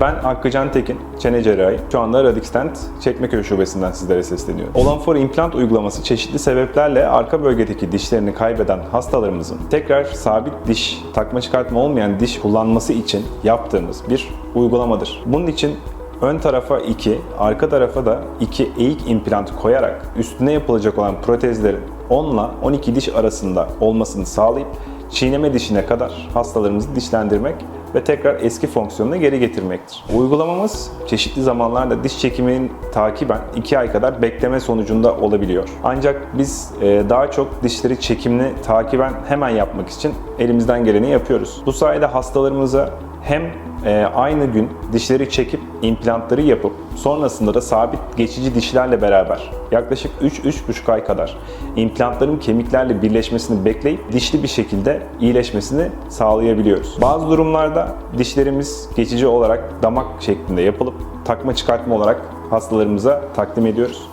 Ben Hakkıcan Tekin, çene cerrahi. Şu anda Radixtent Çekmeköy Şubesi'nden sizlere sesleniyorum. Olanfor implant uygulaması çeşitli sebeplerle arka bölgedeki dişlerini kaybeden hastalarımızın tekrar sabit diş, takma çıkartma olmayan diş kullanması için yaptığımız bir uygulamadır. Bunun için ön tarafa 2, arka tarafa da 2 eğik implant koyarak üstüne yapılacak olan protezlerin 10 ile 12 diş arasında olmasını sağlayıp çiğneme dişine kadar hastalarımızı dişlendirmek ve tekrar eski fonksiyonuna geri getirmektir. Uygulamamız çeşitli zamanlarda diş çekiminin takiben 2 ay kadar bekleme sonucunda olabiliyor. Ancak biz e, daha çok dişleri çekimli takiben hemen yapmak için elimizden geleni yapıyoruz. Bu sayede hastalarımıza hem e, aynı gün dişleri çekip implantları yapıp sonrasında da sabit geçici dişlerle beraber yaklaşık 3-3,5 ay kadar implantların kemiklerle birleşmesini bekleyip dişli bir şekilde iyileşmesini sağlayabiliyoruz. Bazı durumlarda dişlerimiz geçici olarak damak şeklinde yapılıp takma çıkartma olarak hastalarımıza takdim ediyoruz.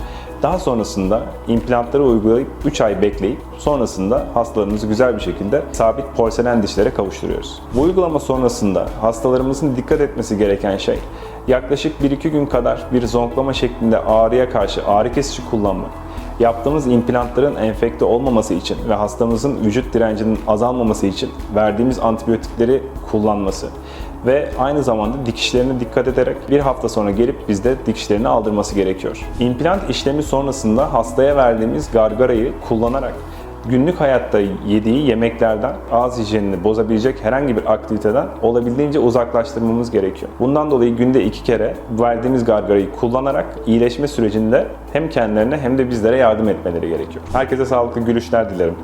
Daha sonrasında implantları uygulayıp 3 ay bekleyip sonrasında hastalarımızı güzel bir şekilde sabit porselen dişlere kavuşturuyoruz. Bu uygulama sonrasında hastalarımızın dikkat etmesi gereken şey yaklaşık 1-2 gün kadar bir zonklama şeklinde ağrıya karşı ağrı kesici kullanmak. Yaptığımız implantların enfekte olmaması için ve hastamızın vücut direncinin azalmaması için verdiğimiz antibiyotikleri kullanması ve aynı zamanda dikişlerine dikkat ederek bir hafta sonra gelip bizde dikişlerini aldırması gerekiyor. İmplant işlemi sonrasında hastaya verdiğimiz gargarayı kullanarak günlük hayatta yediği yemeklerden ağız hijyenini bozabilecek herhangi bir aktiviteden olabildiğince uzaklaştırmamız gerekiyor. Bundan dolayı günde iki kere verdiğimiz gargarayı kullanarak iyileşme sürecinde hem kendilerine hem de bizlere yardım etmeleri gerekiyor. Herkese sağlıklı gülüşler dilerim.